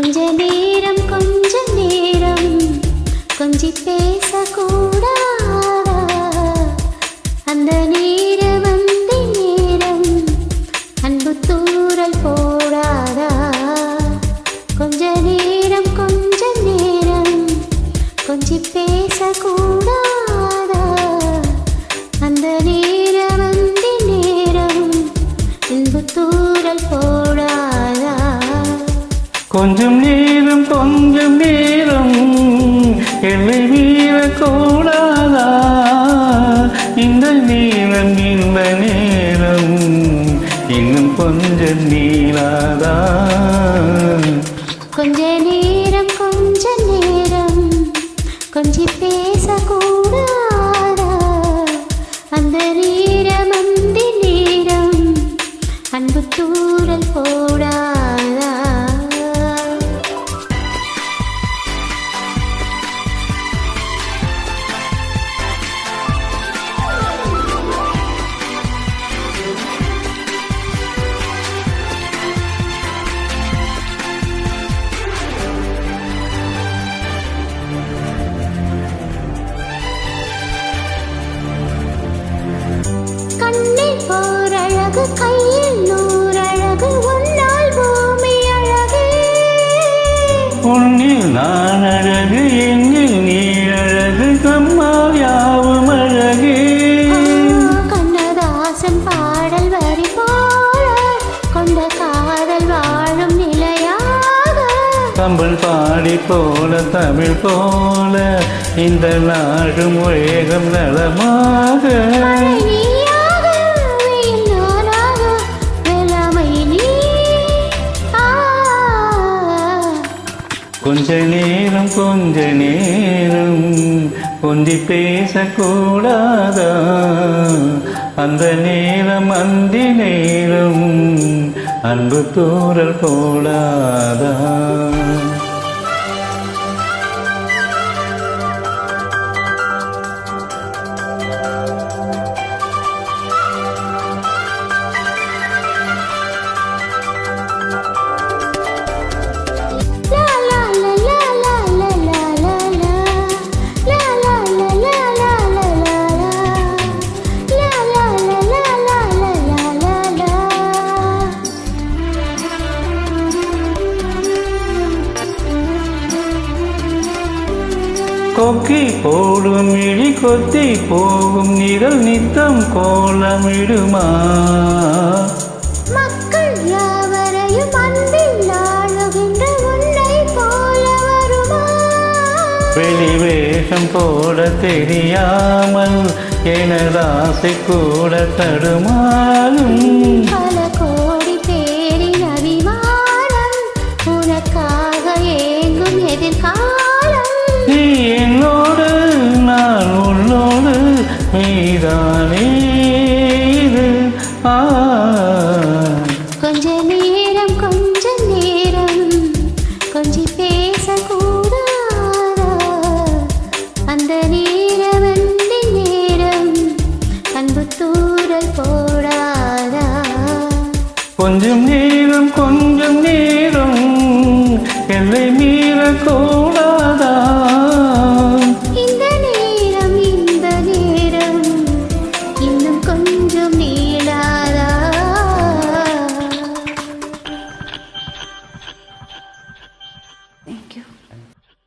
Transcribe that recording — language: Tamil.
கொஞ்ச நேரம் கொஞ்ச நேரம். கொஞ்சி பேசக்கூடாதா? அந்த நேரம் அந்த நேரம். அன்பு தூரல் போடாதா? கொஞ்ச நேரம் கொஞ்ச நேரம். கொஞ்சி பேசக்கூடாதா? அந்த நேரம் அந்த நேரம். அன்பு தூரல் போ கொஞ்சம் நேரம் கொஞ்சம் நேரம் எல்லை மீறக்கூடாதா? இந்த நேரம் இந்த நேரம் இன்னும் கொஞ்சம் நீளாதா? கொஞ்ச நேரம் கொஞ்ச நேரம். கொஞ்சம் பேசக்கூடாதா? அந்த நேரம் அந்த நேரம். அன்பு தூரல் போட போரழகு கையில் நூறழகு உன்னால் பூமி அழகே. உன்னில் நான் அழகு என்னில் நீ அழகு கம்மால் யாவும் அழகே. கண்ணதாசன் பாடல் வரி போல கொண்ட காதல் வாழும் நிலையாக. கம்பன் பாடி போல தமிழ் போல இந்த நாடும் வேகம் நலமாக. கொஞ்ச நேரம் கொஞ்ச நேரம் கொஞ்சி பேசக்கூடாதா? அந்த நேரம் அந்தி நேரம் அன்பு தூரல் போடாதா போக்கி போடும் இழி கொத்தி போகும் நிழல் நித்தம் கோலமிடுமா? வெளிவேஷம் போட தெரியாமல் எனது ஆசை கூட தடுமாறும். நீதானே இது? ஆ. கொஞ்ச நேரம் கொஞ்ச நேரம் கொஞ்சி பேசக்கூடாதா? அந்த நேரம் அந்த நேரம் அன்பு தூரல் போடாதா? கொஞ்சம் நேரம் கொஞ்சம் நேரம் எல்லை மீறக்கூடாதா